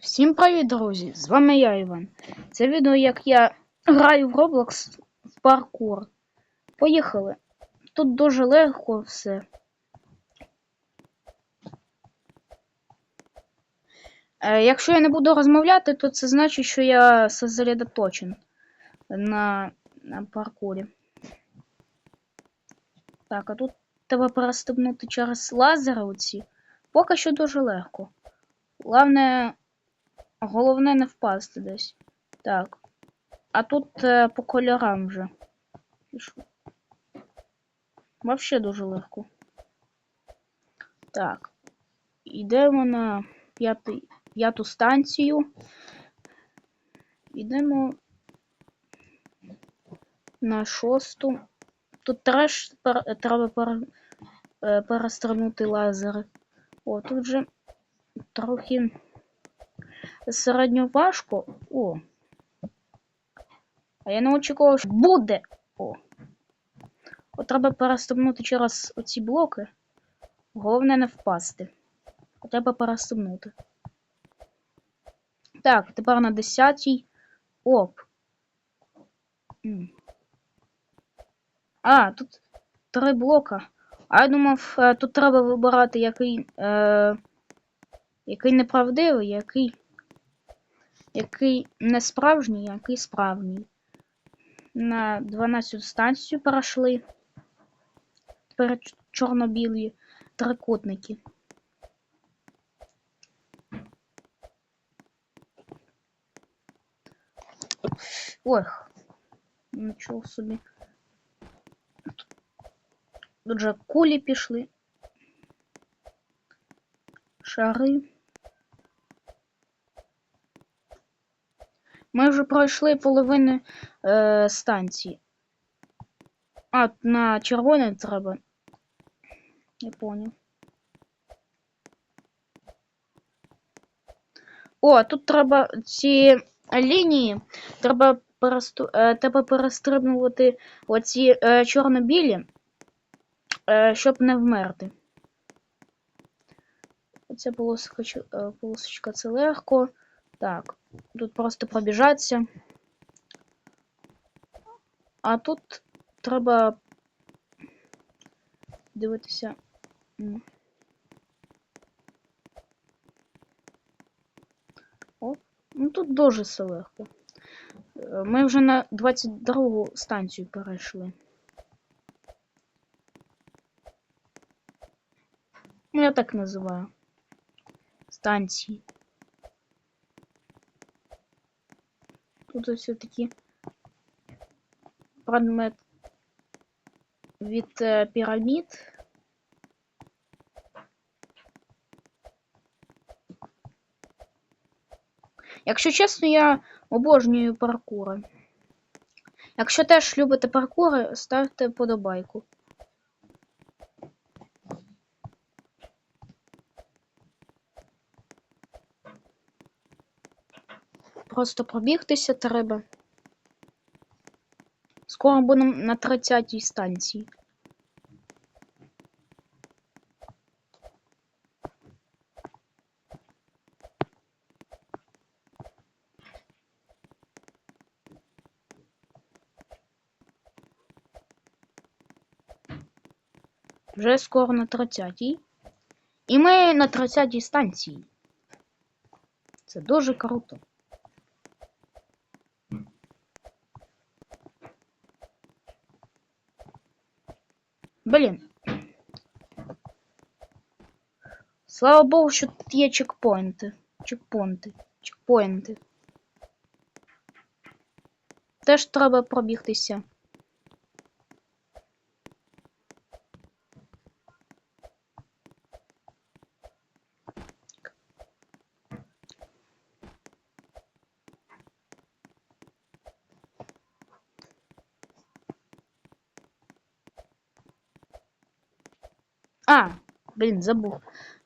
Всім привіт, друзі! З вами я, Іван. Це відео, як я граю в Roblox в паркур. Поїхали. Тут дуже легко все. Е, якщо я не буду розмовляти, то це значить, що я сосредоточен на, на паркурі. Так, а тут треба переступнути через лазери оці. Поки що дуже легко. Главне, головне не впасти десь. Так. А тут е, по кольорам вже. Пішло. Вообще дуже легко. Так. Йдемо на п'ятий, п'яту станцію. Йдемо на шосту. Тут теж пер- треба пере, е, перестрибнути лазери. О, тут вже трохи середньо важко. О. А я не очікував, що буде. О. От треба переступнути через оці блоки. Головне не впасти. Треба переступнути. Так, тепер на 10-й. Оп. А, тут три блока. А я думав, е, тут треба вибирати який. Е, який неправдивий, який. Який не справжній, який справжній. На 12 станцію перейшли. Тепер чорно-білі трикутники. Ох, нічого собі. Тут же кулі пішли. Шари. Ми вже пройшли половину е, станції. А, на червоне треба. Я понял. О, тут треба ці лінії. Треба пересту... е, треба перестрибнувати оці е, чорно-білі, е, щоб не вмерти. Оця полосочка, е, полосочка це легко. Так, тут просто пробіжатися. А тут треба дивитися. М. О, ну тут дуже все легко. Е, Ми вже на 22 станцію перейшли. Ну, я так називаю. Станції. Ось такі предмет від е, пірамід. Якщо чесно, я обожнюю паркури. Якщо теж любите паркури, ставте подобайку. Просто пробігтися треба. Скоро будемо на 30-й станції. Вже скоро на 30-й. І ми на 30-й станції. Це дуже круто. Блін. Слава Богу, що тут є чекпоінти. Чекпоінти. Чекпоінти. Теж треба пробігтися. А, блін, забув.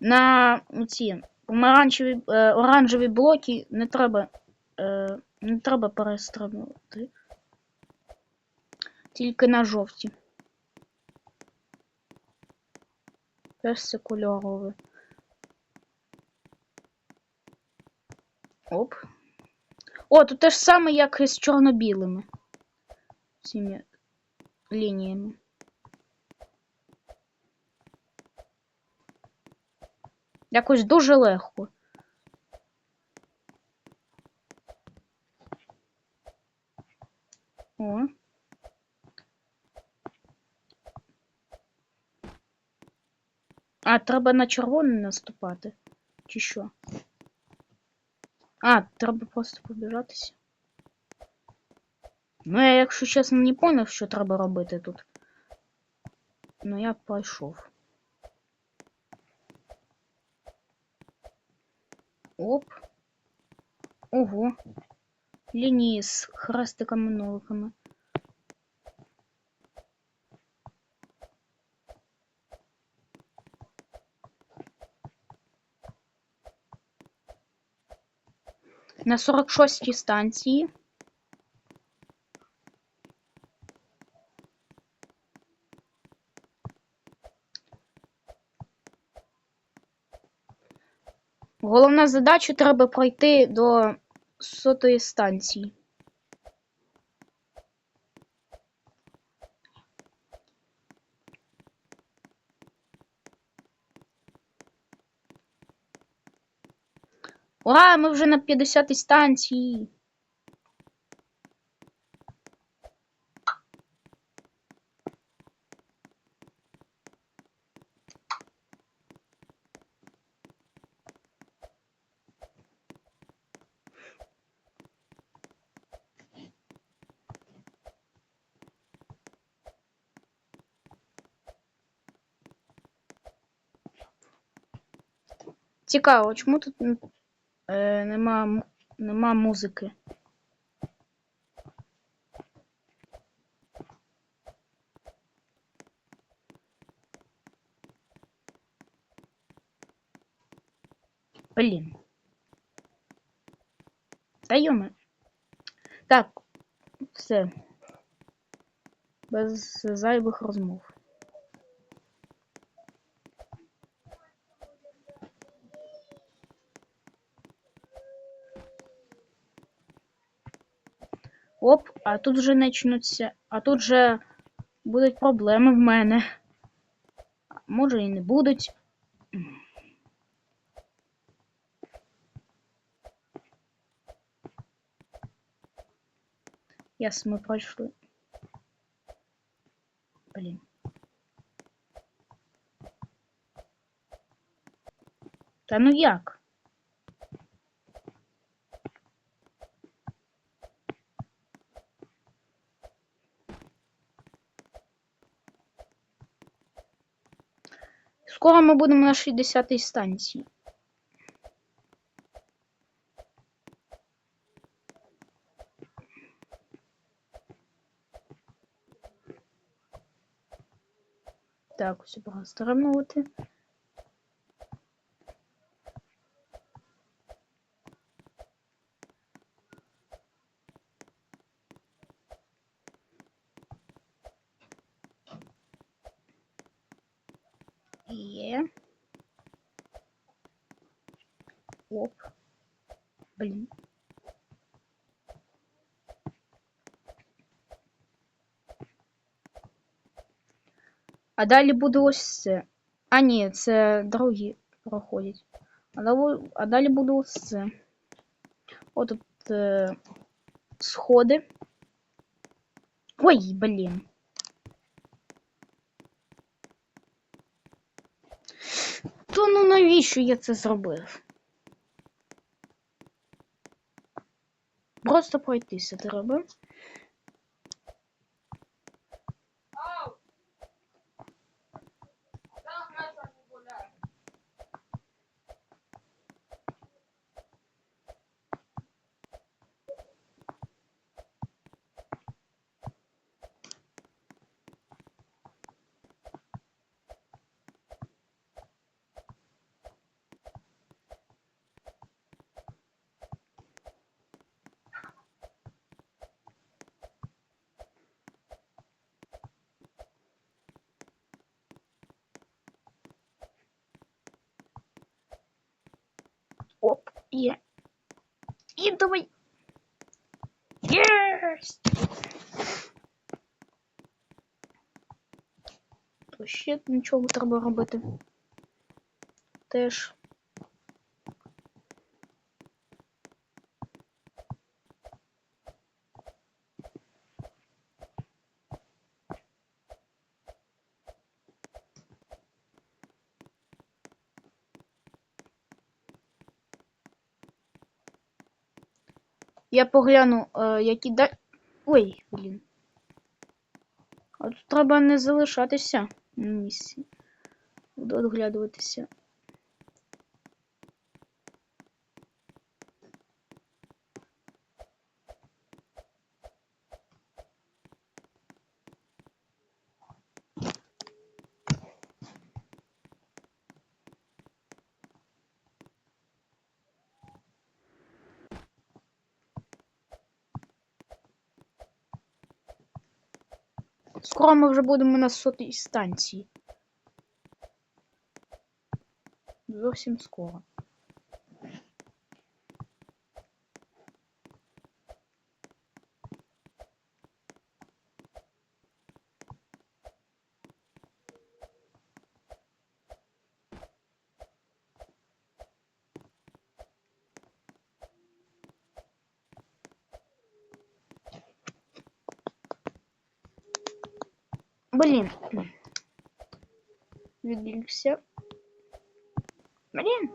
На ці помаранчеві, е, оранжеві блоки не треба. Е, не треба перестрибнути. Тільки на жовті. Це кольорове. Оп. О, тут те ж саме, як і з чорно-білими. Цими лініями. Якось дуже легко. О. А, треба на червоний наступати. Чи що? А, треба просто побіжатися. Ну, я, якщо чесно, не поняв, що треба робити тут. Ну, я пойшов. Оп. Ого. Лінії з хрестиками ноликами. На 46-й станції. Головна задача треба пройти до сотої станції. Ура, ми вже на 50-й станції. Цікаво, чому тут е, нема, нема музики? Блін. Та йоми. Так, все. Без зайвих розмов. Оп, а тут вже почнуться. А тут вже будуть проблеми в мене. Може і не будуть. Яс, ми пройшли. Блін. Та ну як? Скоро ми будемо на 60-й станції. Так, ось погано стримувати. Є. Оп. Блін. А далі буде ось це. А ні, це другі проходять. А далі, а далі буде ось це. От тут е, сходи. Ой, блін. То ну навіщо я це зробив? Просто пройтися треба. Оп, є. І давай. То ще нічого треба робити. Теж. Я погляну, е, які да. Ой, блін. А тут треба не залишатися на місці. Буду оглядуватися. Скоро ми вже будемо на сотій станції. Зовсім скоро. Блін. Відвлекся. Блін.